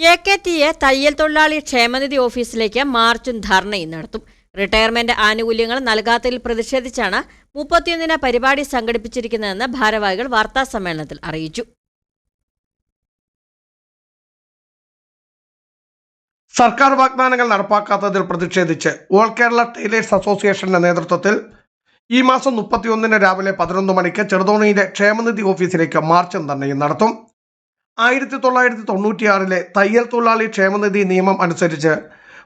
A K T A തയ്യൽ തൊഴിലാളി ക്ഷേമനിധി ഓഫീസിലേക്ക് മാർച്ചും ധർണയും നടത്തും. റിട്ടയർമെന്റ് ആനുകൂല്യങ്ങൾ നൽകാത്തതിൽ പ്രതിഷേധിച്ചാണ് മുപ്പത്തിയൊന്നിന് പരിപാടി സംഘടിപ്പിച്ചിരിക്കുന്നതെന്ന് ഭാരവാഹികൾ വാർത്താ സമ്മേളനത്തിൽ അറിയിച്ചു. സർക്കാർ വാഗ്ദാനങ്ങൾ നടപ്പാക്കാത്തതിൽ പ്രതിഷേധിച്ച് ഓൾ കേരള ടൈലേഴ്സ് അസോസിയേഷന്റെ നേതൃത്വത്തിൽ ഈ മാസം മുപ്പത്തിയൊന്നിന് രാവിലെ പതിനൊന്ന് മണിക്ക് ചെറുതോണിയിലെ ക്ഷേമനിധി ഓഫീസിലേക്ക് മാർച്ചും ധർണയും നടത്തും. ആയിരത്തി തൊള്ളായിരത്തി തൊണ്ണൂറ്റിയാറിലെ തയ്യൽ തൊഴിലാളി ക്ഷേമനിധി നിയമം അനുസരിച്ച്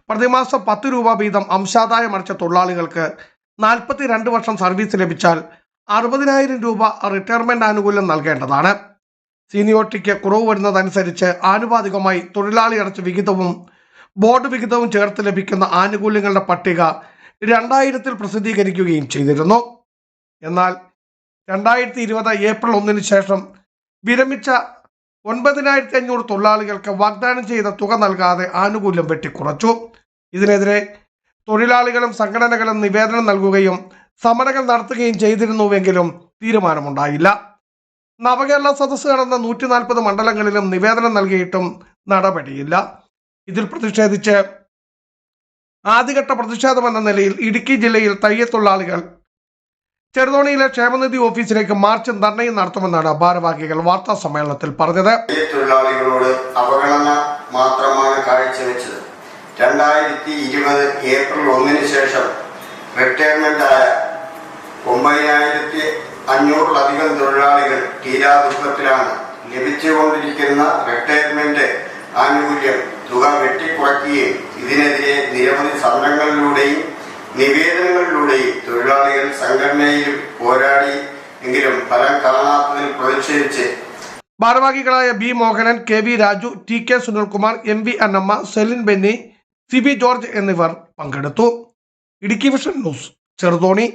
പ്രതിമാസം പത്ത് രൂപ വീതം അംശാദായം അടച്ച തൊഴിലാളികൾക്ക് നാൽപ്പത്തി രണ്ട് വർഷം സർവീസ് ലഭിച്ചാൽ അറുപതിനായിരം രൂപ റിട്ടയർമെന്റ് ആനുകൂല്യം നൽകേണ്ടതാണ്. സീനിയോറിറ്റിക്ക് കുറവ് വരുന്നതനുസരിച്ച് ആനുപാതികമായി തൊഴിലാളി അടച്ച വിഹിതവും ബോർഡ് വിഹിതവും ചേർത്ത് ലഭിക്കുന്ന ആനുകൂല്യങ്ങളുടെ പട്ടിക രണ്ടായിരത്തിൽ പ്രസിദ്ധീകരിക്കുകയും ചെയ്തിരുന്നു. എന്നാൽ രണ്ടായിരത്തി ഇരുപത് ഏപ്രിൽ ഒന്നിന് ശേഷം വിരമിച്ച ഒൻപതിനായിരത്തി അഞ്ഞൂറ് തൊഴിലാളികൾക്ക് വാഗ്ദാനം ചെയ്ത തുക നൽകാതെ ആനുകൂല്യം വെട്ടിക്കുറച്ചു. ഇതിനെതിരെ തൊഴിലാളികളും സംഘടനകളും നിവേദനം നൽകുകയും സമരങ്ങൾ നടത്തുകയും ചെയ്തിരുന്നുവെങ്കിലും തീരുമാനമുണ്ടായില്ല. നവകേരള സദസ്സ് നടന്ന നൂറ്റി നാൽപ്പത് മണ്ഡലങ്ങളിലും നിവേദനം നൽകിയിട്ടും നടപടിയില്ല. ഇതിൽ പ്രതിഷേധിച്ച് ആദ്യഘട്ട പ്രതിഷേധമെന്ന നിലയിൽ ഇടുക്കി ജില്ലയിൽ തയ്യൽ തൊഴിലാളികൾ ചെറുതോണിയിലെ ക്ഷേമനിധി ഓഫീസിലേക്ക് മാർച്ച് നിർണയം നടത്തുമെന്നാണ് ഭാരവാഹികൾ വാർത്താ സമ്മേളനത്തിൽ പറഞ്ഞത്. തൊഴിലാളികളോട് അവഗണന മാത്രമാണ് കാഴ്ചവെച്ചത്. രണ്ടായിരത്തി ഇരുപത് ഏപ്രിൽ ഒന്നിന് ശേഷം റിട്ടയർമെന്റ് ആയ ഒമ്പതിനായിരത്തി അഞ്ഞൂറിലധികം തൊഴിലാളികൾ തീരാ ദുഃഖത്തിലാണ് ലഭിച്ചുകൊണ്ടിരിക്കുന്ന റിട്ടയർമെന്റ് ആനുകൂല്യം തുക വെട്ടിക്കുറയ്ക്കുകയും ഇതിനെതിരെ നിരവധി സമരങ്ങളിലൂടെയും നിവേദനങ്ങളിലൂടെയും സംഘടനയിലും പോരാടി എങ്കിലും ഫലം കാണാത്തതിൽ പ്രതിഷേധിച്ച് ഭാരവാഹികളായ B Mohanan K V Raju T K Sunilkumar M V Annamma Celine Benny C B George എന്നിവർ പങ്കെടുത്തു. Idukki vision news Cheruthoni.